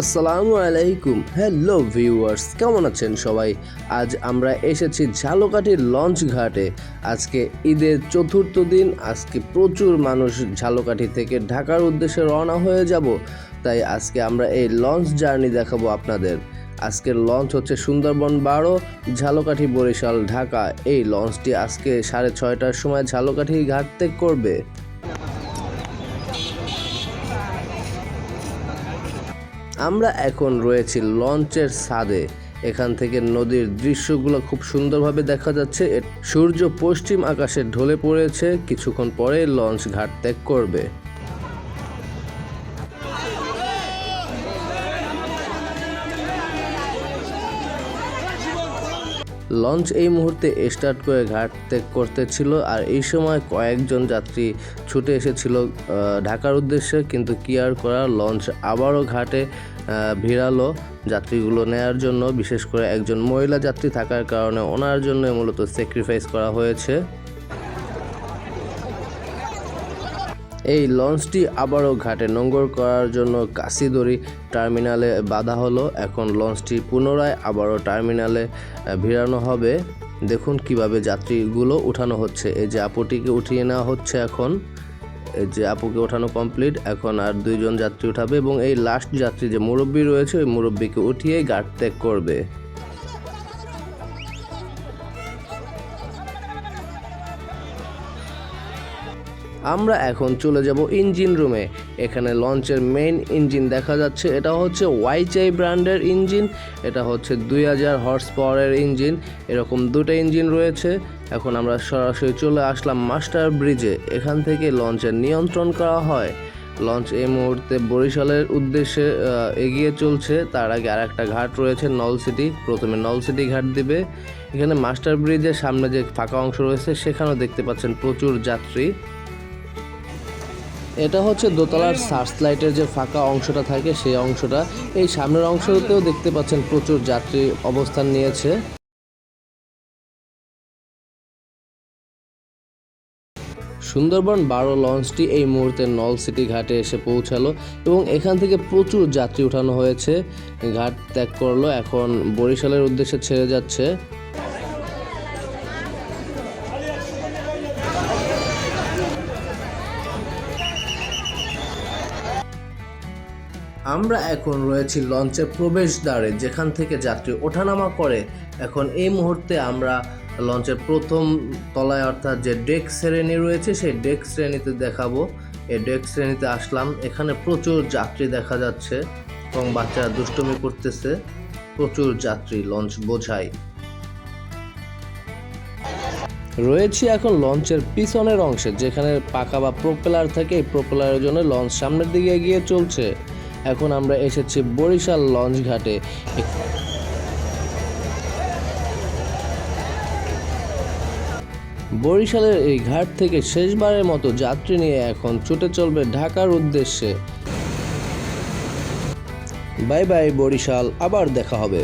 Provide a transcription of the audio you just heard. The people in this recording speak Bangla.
আসসালামু আলাইকুম। হ্যালো ভিউয়ার্স কেমন আছেন সবাই? আজ আমরা এসেছি ঝালকাঠির লঞ্চ ঘাটে। আজকে ঈদের চতুর্থ দিন। আজকে প্রচুর মানুষ ঝালকাঠি থেকে ঢাকার উদ্দেশ্যে রওনা হয়ে যাব। তাই আজকে আমরা এই লঞ্চ জার্নি দেখাবো আপনাদের। আজকের লঞ্চ হচ্ছে সুন্দরবন বারো, ঝালকাঠি বরিশাল, ঢাকা। এই লঞ্চটি আজকে সাড়ে ছয়টার সময় ঝালকাঠি ঘাট ত্যাগ করবে। আমরা এখন রয়েছি লঞ্চের ছাদে। এখান থেকে নদীর দৃশ্যগুলো খুব সুন্দরভাবে দেখা যাচ্ছে। সূর্য পশ্চিম আকাশে ঢলে পড়েছে। কিছুক্ষণ পরে লঞ্চ ঘাট ত্যাগ করবে। লঞ্চ এই মুহূর্তে স্টার্ট করে ঘাট ত্যাগ করতেছিল আর এই সময় কয়েকজন যাত্রী ছুটে এসেছিল ঢাকার উদ্দেশ্যে। কিন্তু কি আর করার, লঞ্চ আবারও ঘাটে ভিড়ালো যাত্রীগুলো নেয়ার জন্য। বিশেষ করে একজন মহিলা যাত্রী থাকার কারণে ওনার জন্য মূলত স্যাক্রিফাইস করা হয়েছে। এই লঞ্চটি আবারও ঘাটে নোঙ্গর করার জন্য কাশিদড়ি টার্মিনালে বাধা হলো। এখন লঞ্চটি পুনরায় আবারও টার্মিনালে ভিড়ানো হবে। দেখুন কীভাবে যাত্রীগুলো উঠানো হচ্ছে। এই যে আপুটিকে উঠিয়ে নেওয়া হচ্ছে এখন। এই যে আপুকে ওঠানো কমপ্লিট। এখন আর দুইজন যাত্রী উঠাবে এবং এই লাস্ট যাত্রী যে মুরব্বী রয়েছে, ওই মুরব্বীকে উঠিয়ে ঘাট ত্যাগ করবে। আমরা এখন চলে যাব ইঞ্জিন রুমে। এখানে লঞ্চের মেইন ইঞ্জিন দেখা যাচ্ছে। এটা হচ্ছে ওয়াইচাই ব্র্যান্ডের ইঞ্জিন এটা হচ্ছে দুই হাজার হর্স পাওয়ারের ইঞ্জিন এরকম দুটো ইঞ্জিন রয়েছে। এখন আমরা সরাসরি চলে আসলাম মাস্টার ব্রিজে। এখান থেকে লঞ্চের নিয়ন্ত্রণ করা হয়। লঞ্চ এই মুহূর্তে বরিশালের উদ্দেশ্যে এগিয়ে চলছে। তার আগে আর একটা ঘাট রয়েছে নলসিটি প্রথমে নলসিটি ঘাট দিবে। এখানে মাস্টার ব্রিজের সামনে যে ফাঁকা অংশ রয়েছে, সেখানেও দেখতে পাচ্ছেন প্রচুর যাত্রী। এটা হচ্ছে দোতলার সার্চ লাইটের যে ফাঁকা অংশটা থাকে সেই অংশটা। এই সামনের অংশতেও দেখতে পাচ্ছেন প্রচুর যাত্রী অবস্থান নিয়েছে। সুন্দরবন বারো লঞ্চটি এই মুহূর্তে নল সিটি ঘাটে এসে পৌঁছালো এবং এখান থেকে প্রচুর যাত্রী উঠানো হয়েছে। ঘাট ত্যাগ করল, এখন বরিশালের উদ্দেশ্যে ছেড়ে যাচ্ছে। আমরা এখন রয়েছি লঞ্চের প্রবেশদ্বারে, যেখান থেকে যাত্রী ওঠানামা করে। এখন এই মুহূর্তে আমরা লঞ্চের প্রথম তলায়, অর্থাৎ যে ডেক শ্রেণি রয়েছে, সেই ডেক শ্রেণীতে দেখাবো। এই ডেক শ্রেণীতে আসলাম। এখানে প্রচুর যাত্রী দেখা যাচ্ছে এবং বাচ্চারা দুষ্টুমি করতেছে। প্রচুর যাত্রী লঞ্চ বোঝায়। রয়েছি এখন লঞ্চের পিছনের অংশে, যেখানে পাকা বা প্রোপেলার থাকে। এই প্রোপেলারের জন্য লঞ্চ সামনের দিকে এগিয়ে চলছে। এখন আমরা এসেছি বরিশাল লঞ্চ ঘাটে। বরিশালের এই ঘাট থেকে শেষবারের মতো যাত্রী নিয়ে এখন ছুটে চলবে ঢাকার উদ্দেশ্যে। বাই বাই বরিশাল, আবার দেখা হবে।